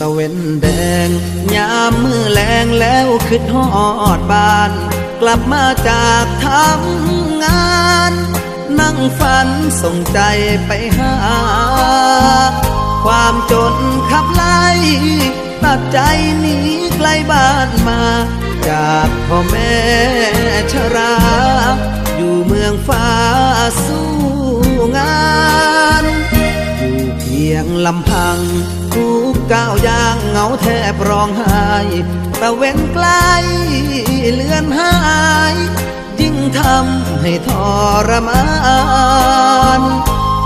ตะเวนแดง ยามมือแลงแล้วคิดฮอดบ้าน กลับมาจากทำงาน นั่งฝันส่งใจไปหา ความจนขับไล่ ตัดใจหนีไกลบ้านมา จากพ่อแม่ชรา อยู่เมืองฟ้าสู ยงลำพังทุกก้าวย่างเหงาแทบร้องไห้ตะเว้นไกลเลือนหาย ยิ่งทำให้ทรมาน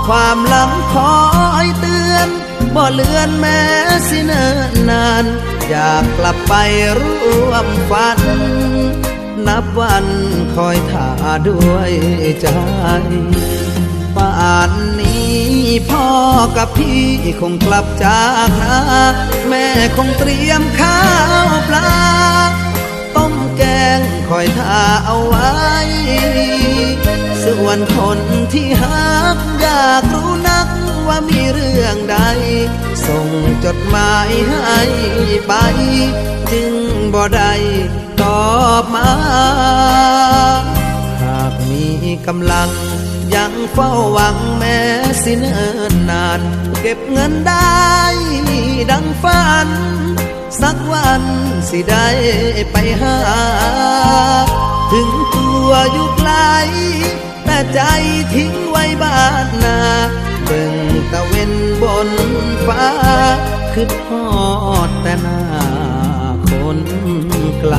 ความหลังคอยเตือน บ่เลือนแม้สิเนินนาน อยากกลับไปร่วมฝัน นับวันคอยท่าด้วยใจป่านนี้ พ่อกับพี่คงกลับจากนาแม่คงเตรียมข้าวปลา ต้มแกงคอยท่าเอาไว้ ส่วนคนที่หักอยากรู้นักว่ามีเรื่องใด ส่งจดหมายให้ไป จึงบ่ได้ตอบมา หากมีกำลัง ยังเฝ้าหวังแม้สิเนิ่นนาน เก็บเงินได้ดังฝัน สักวันสิได้ไปหา ถึงตัวอยู่ไกล แต่ใจทิ้งไว้บ้านนาเบิ่งตะเวนบนฟ้าคือทอดแต่หน้าคนไกล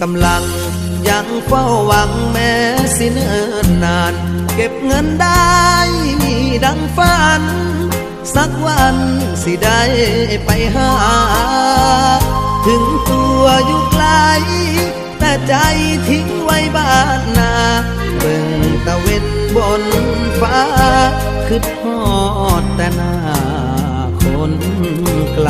กำลังยังเฝ้าหวังแม้สิเนิ่นนาน เก็บเงินได้ดังฝัน สักวันสิได้ไปหา ถึงตัวอยู่ไกล แต่ใจทิ้งไว้บ้านนาเบิ่งตะเวนบนฟ้าคือทอดแต่หน้าคนไกล